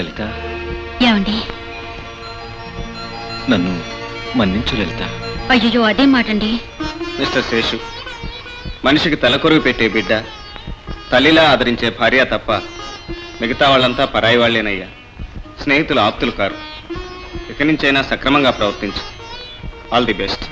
లలిత. ఏమండి? నన్ను మన్నించు లలిత. అయ్యో అదే మాటండి. మిస్టర్ శేషు మనిషికి తలకొరుగు పెట్టే బిడ్డ తల్లిలా ఆదరించే భార్య తప్ప మిగతా వాళ్ళంతా పరాయి వాళ్ళేనయ్యా. స్నేహితులు ఆప్తులు కారు. ఇక నుంచైనా సక్రమంగా ప్రవర్తించు. All the best.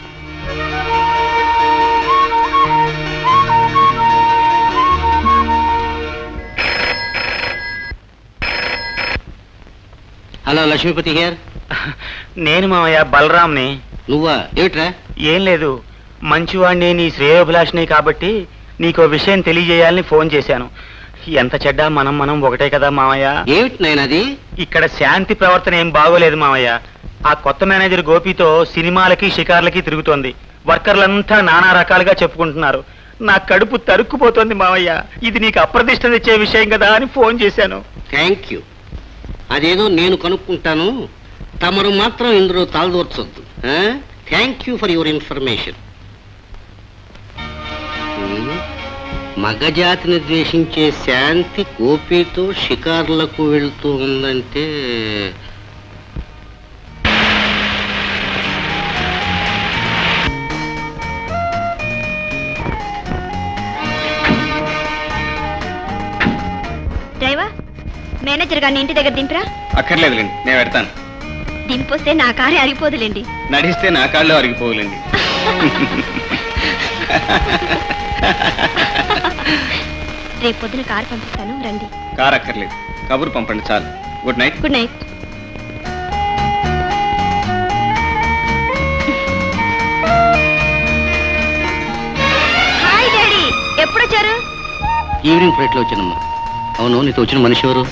Hello Lakshmipathi garu నేను మామయ్య బలరాంని నువ్వా? ఏమిట్రా? ఏం లేదు. మంచివాణ్ణి నీ శ్రేయోభిలాషిని కాబట్టి నీకో విషయం తెలియజేయాలని ఫోన్ చేశాను. ఎంత చెడ్డా మనం మనం ఒకటే కదా మామయ్య ఏమిటి నాయన అది? ఇక్కడ శాంతి ప్రవర్తన ఏం బాగోలేదు మామయ్య ఆ కొత్త మేనేజర్ గోపితో సినిమాలకి షికార్లకి తిరుగుతోంది. వర్కర్లంతా నానా రకాలుగా చెప్పుకుంటున్నారు. నా కడుపు తరుక్కుపోతోంది మామయ్య ఇది నీకు అప్రతిష్ట తెచ్చే విషయం కదా అని ఫోన్ చేశాను. థ్యాంక్ యూ అదేదో నేను కనుక్కుంటాను. తమరు మాత్రం ఇందులో తలదూర్చొద్దు thank you for your information మగజాతిని ద్వేషించే శాంతి గోపితో షికార్లకు వెళుతూ ఉందంటే మేనేజర్ గారిని ఇంటి దగ్గర దింపరా? అక్కర్లేదులేండి నేను పెడతాను. దింపొస్తే నా కారే అరిగిపోదులేండి. నడిస్తే నా కాళ్ళు అరిగిపోవులేండి రేపు పొద్దున కారు పంపిస్తాను రండి. కారు అక్కర్లేదు. కబురు పంపండి చాలు. Good night. Good night. Hi daddy ఎప్పుడొచ్చారు? Evening ఫ్లైట్లో వచ్చానమ్మా. అవును నీతో వచ్చిన మనిషి ఎవరు?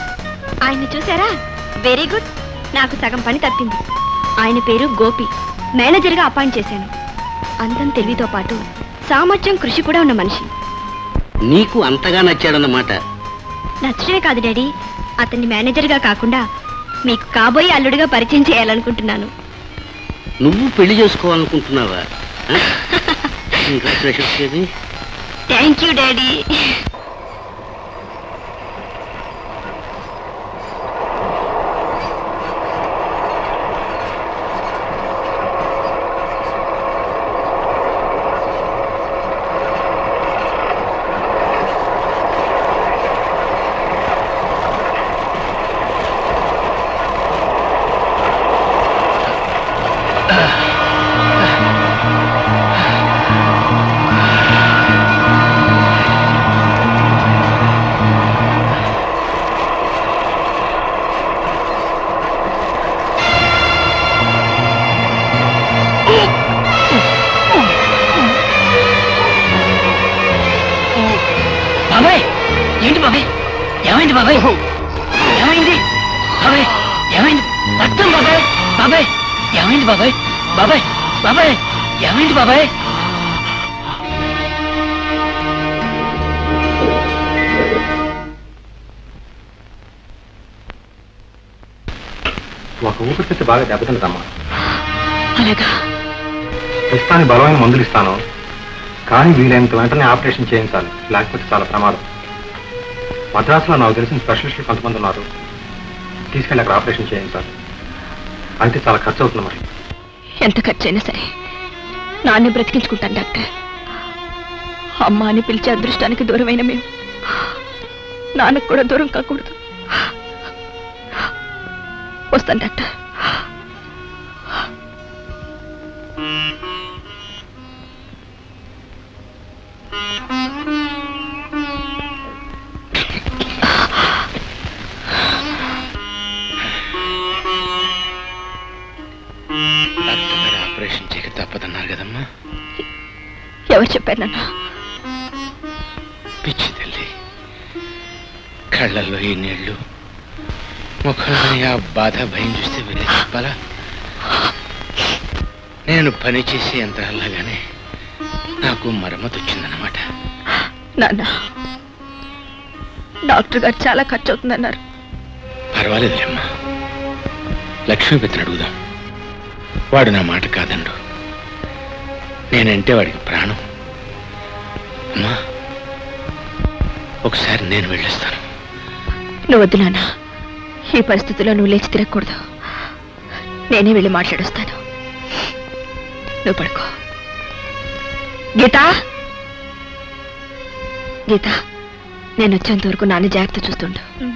ఆయన్ని చూసారా వెరీ గుడ్ నాకు సగం పని తప్పింది. ఆయన పేరు గోపి. మేనేజర్గా అపాయింట్ చేశాను. అందం తెలివితో పాటు సామర్థ్యం కృషి కూడా ఉన్న మనిషి. నీకు అంతగా నచ్చాడన్నమాట. నచ్చడమే కాదు డాడీ. అతన్ని మేనేజర్గా కాకుండా మీకు కాబోయే అల్లుడిగా పరిచయం చేయాలనుకుంటున్నాను. నువ్వు పెళ్ళి చేసుకోవాలనుకుంటున్నావా? Thank you daddy. బాబాయ్! ఏంటి బాబాయ్? ఏమైంది బాబాయ్? ఏమైంది? బాబాయ్ ఏమైంది? రక్తం బాబాయ్ బాబాయ్! ఏమైంది బాబాయ్? బాబాయ్ బాబాయ్! ఏమైంది బాబాయ్? ఒక ఊపిరితిత్తు బాగా దెబ్బతింటదమ్మా. అలాగా? ప్రస్తుతానికి బలమైన మందులు ఇస్తాను. కానీ వీలైనంత వెంటనే ఆపరేషన్ చేయించాలి. లేకపోతే చాలా ప్రమాదం. మద్రాసులో నాకు తెలిసిన స్పెషలిస్టులు కొంతమంది ఉన్నారు. తీసుకెళ్ళి అక్కడ ఆపరేషన్ చేయించాలి. అంటే చాలా ఖర్చు అవుతుంది మరి. ఎంత ఖర్చైనా సరే నాన్నే బ్రతికించుకుంటాను డాక్టర్. అమ్మ అని పిలిచే అదృష్టానికి దూరమైన మేము. నాన్నకు కూడా దూరం కాకూడదు. వస్తాను డాక్టర్. ఎవరు చెప్పారు నాన్న. పిచ్చి తల్లి. కళ్ళల్లో ఈ నీళ్ళు. ముఖంలోని ఆ బాధ భయం చూస్తే వెళ్ళి చెప్పాలా? నేను పని చేసే యంత్రాల్లాగానే నాకు మరమ్మతు వచ్చిందన్నమాట. నాన్న డాక్టర్ గారు చాలా ఖర్చు అవుతుందన్నారు పర్వాలేదులేమ్మా లక్ష్మీపతిని అడుగుదాం. వాడు నా మాట కాదండు. నేనంటే వాడికి ప్రాణం. అమ్మా ఒకసారి నేను వెళ్ళొస్తాను. నువ్వు వద్దు నాన్న. ఈ పరిస్థితిలో నువ్వు లేచి తిరగకూడదు. నేనే వెళ్ళి మాట్లాడొస్తాను. నువ్వు పడుకో. గీత! గీత నేను వచ్చేంత వరకు నాన్న జాగ్రత్త చూస్తుండు.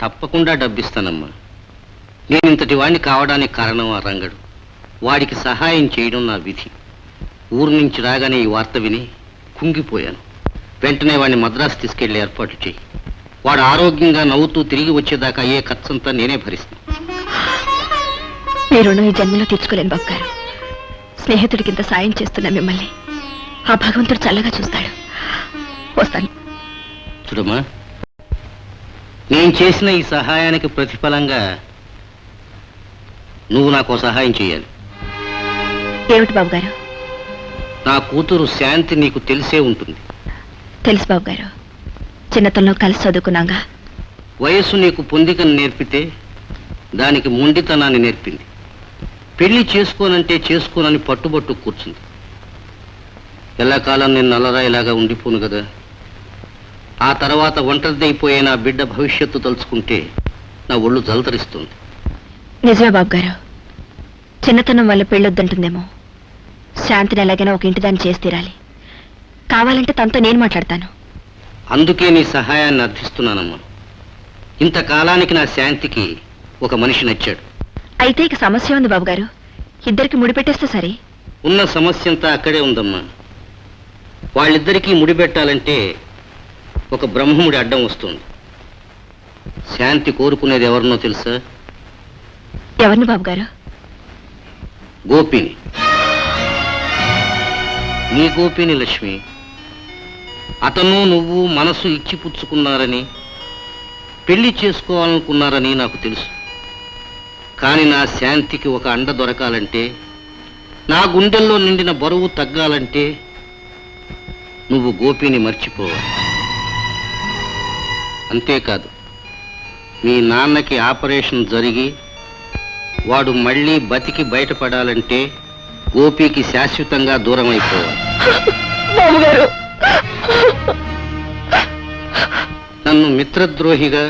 తప్పకుండా డబ్బిస్తానమ్మా. నేను ఇంతటి వాడిని కావడానికి కారణం ఆ రంగడు. వాడికి సహాయం చేయడం నా విధి. ఊరు నుంచి రాగానే ఈ వార్త విని కుంగిపోయాను. వెంటనే వాడిని మద్రాసు తీసుకెళ్ళి ఏర్పాట్లు చేయి. వాడు ఆరోగ్యంగా నవ్వుతూ తిరిగి వచ్చేదాకా అయ్యే ఖర్చంతా నేనే భరిస్తాను. మీ రుణం ఈ జన్మలో తీర్చుకోలేను బాబు గారు సాయం చేస్తున్నా మిమ్మల్ని ఆ భగవంతుడు చల్లగా చూస్తాడు. వస్తాను. చూడమ్మా నేను చేసిన ఈ సహాయానికి ప్రతిఫలంగా నువ్వు నాకు సహాయం చేయాలి. ఏమిటి బాబు గారు నా కూతురు శాంతి నీకు తెలిసే ఉంటుంది. తెలుసు బాబు గారు చిన్నతనంలో కలిసి చదువుకున్నాగా. వయస్సు నీకు పొందికను నేర్పితే దానికి మొండితనాన్ని నేర్పింది. పెళ్ళి చేసుకోనంటే చేసుకోనని పట్టుబట్టు కూర్చుంది. ఎల్లకాలం నేను నల్లరాయిలాగా ఉండిపోను కదా. ఆ తర్వాత ఒంటరిదైపోయే నా బిడ్డ భవిష్యత్తు తలుచుకుంటే నా ఒళ్ళు జలతరిస్తుంది. నిజమే బాబు గారు చిన్నతనం వల్ల పెళ్ళొద్దంటుందేమో. శాంతిని ఎలాగైనా ఒక ఇంటి దాన్ని చేసి తీరాలి. కావాలంటే తనతో నేను మాట్లాడతాను. అందుకే నీ సహాయాన్ని అర్థిస్తున్నానమ్మా. ఇంతకాలానికి నా శాంతికి ఒక మనిషి నచ్చాడు. అయితే ఇక సమస్య ఉంది బాబు గారు ఇద్దరికి ముడిపెట్టేస్తే సరే. ఉన్న సమస్య అంతా అక్కడే ఉందమ్మా. వాళ్ళిద్దరికీ ముడిపెట్టాలంటే ఒక బ్రహ్మముడి అడ్డం వస్తుంది. శాంతి కోరుకునేది ఎవరినో తెలుసా? ఎవరిని బాబు గారు గోపిని. నీ గోపిని లక్ష్మి. అతను నువ్వు మనసు ఇచ్చిపుచ్చుకున్నారని పెళ్ళి చేసుకోవాలనుకున్నారని నాకు తెలుసు. కానీ నా శాంతికి ఒక అండ దొరకాలంటే నా గుండెల్లో నిండిన బరువు తగ్గాలంటే నువ్వు గోపిని మర్చిపోవాలి. అంతేకాదు మీ నాన్నకి ఆపరేషన్ జరిగి వాడు మళ్ళీ బతికి బయటపడాలంటే గోపికి శాశ్వతంగా దూరం అయిపోవాలి నన్ను మిత్రద్రోహిగా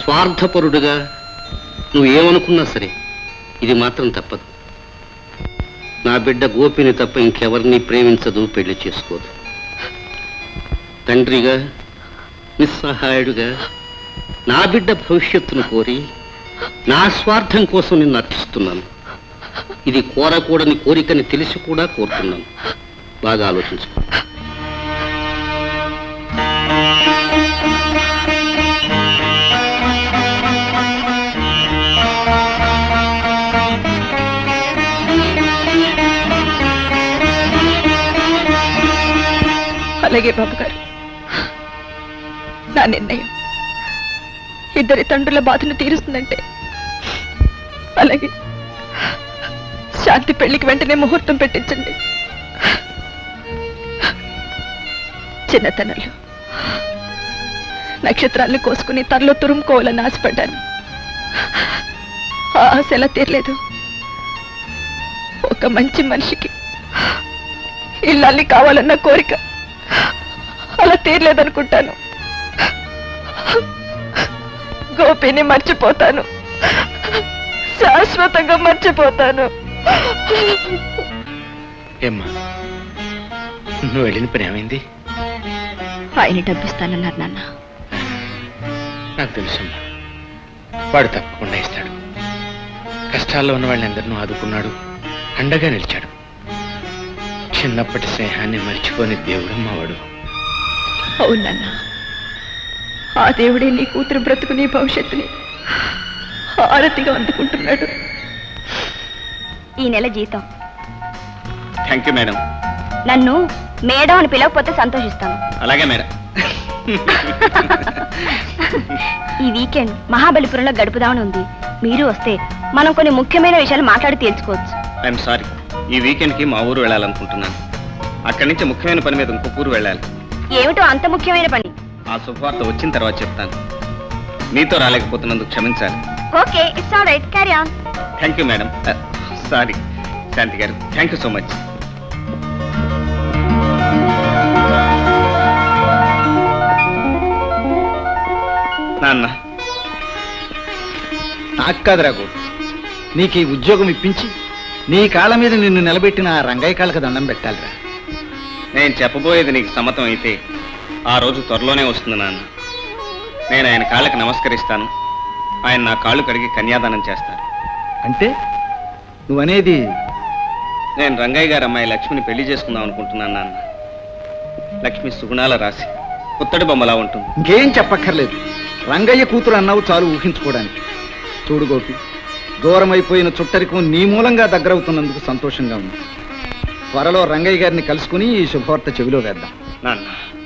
స్వార్థపరుడుగా నువ్వు ఏమనుకున్నా సరే ఇది మాత్రం తప్పదు. నా బిడ్డ గోపిని తప్ప ఇంకెవరిని ప్రేమించదు పెళ్ళి చేసుకోదు. తండ్రిగా నిస్సహాయుడుగా నా బిడ్డ భవిష్యత్తును కోరి నా స్వార్థం కోసం నిన్ను అర్థిస్తున్నాను ఇది కోరకూడని కోరికని తెలిసి కూడా కోరుతున్నాను. బాగా ఆలోచించుకో అలాగే బాబు గారు నా నిర్ణయం. ఇద్దరి తండ్రుల బాధను తీరుస్తుందంటే. అలాగే. శాంతి పెళ్ళికి వెంటనే ముహూర్తం పెట్టించండి. చిన్నతనంలో నక్షత్రాలను కోసుకుని తనలో తురుముకోవాలని ఆశపడ్డాను. ఆశ ఎలా తీరలేదు? ఒక మంచి మనిషికి ఇల్లాలి కావాలన్న కోరిక అలా తీరలేదనుకుంటాను. గోపిని మర్చిపోతాను. శాశ్వతంగా మర్చిపోతాను. ఏమ్మా నువ్వు వెళ్ళిన పని ఏమైంది? ఆయన డబ్బిస్తానన్నారు నాన్న. నాకు తెలుసమ్మా వాడు తప్పకుండా ఇస్తాడు. కష్టాల్లో ఉన్న వాళ్ళందరినూ ఆదుకున్నాడు అండగా నిలిచాడు. చిన్నప్పటి స్నేహాన్ని మర్చిపోని దేవుడమ్మా వాడు. అవును నాన్న. ఆ దేవుడే నీ కూతురు బ్రతుకు నీ భవిష్యత్తుని హారతిగా అందుకుంటున్నాడు. ఈ నెల జీతం. థ్యాంక్ యూ మేడం నన్ను మేడం అని పిలవకపోతే సంతోషిస్తాను. అలాగే మేడం ఈ వీకెండ్ మహాబలిపురంలో గడుపుదామని ఉంది. మీరు వస్తే మనం కొన్ని ముఖ్యమైన విషయాలు మాట్లాడి తీర్చుకోవచ్చు ఐఎమ్ సారీ ఈ వీకెండ్కి మా ఊరు వెళ్ళాలనుకుంటున్నాను. అక్కడి నుంచి ముఖ్యమైన పని మీద ఇంకొక ఊరు వెళ్ళాలి. ఏమిటో అంత ముఖ్యమైన పని? ఆ శుభవార్త వచ్చిన తర్వాత చెప్తాను. మీతో రాలేకపోతున్నందుకు క్షమించాలి. Okay it's all right carry on thank you madam sorry Shanti garu thank you so much నాన్న నాకు కాదురా గోపి నీకు ఈ ఉద్యోగం ఇప్పించి నీ కాళ్ళ మీద నిన్ను నిలబెట్టిన ఆ రంగయ్య కాళ్ళకి దండం పెట్టాలిరా. నేను చెప్పబోయేది నీకు సమ్మతం అయితే ఆ రోజు త్వరలోనే వస్తుంది నాన్న. నేను ఆయన కాళ్ళకి నమస్కరిస్తాను. ఆయన నా కాళ్ళు కడిగి కన్యాదానం చేస్తాను అంటే? నువ్వనేది? నేను రంగయ్య గారి అమ్మాయి లక్ష్మిని పెళ్ళి చేసుకుందాం అనుకుంటున్నాను నాన్న. లక్ష్మి సుగుణాల రాసి పుత్తడి బొమ్మలా ఉంటుంది. ఇంకేం చెప్పక్కర్లేదు. రంగయ్య కూతురు అన్నావు చాలు ఊహించుకోవడానికి. చూడు గోపి దూరం అయిపోయిన చుట్టరికం నీ మూలంగా దగ్గరవుతున్నందుకు సంతోషంగా ఉంది. త్వరలో రంగయ్య గారిని కలుసుకుని ఈ శుభవార్త చెవిలో వేద్దాం. నాన్న.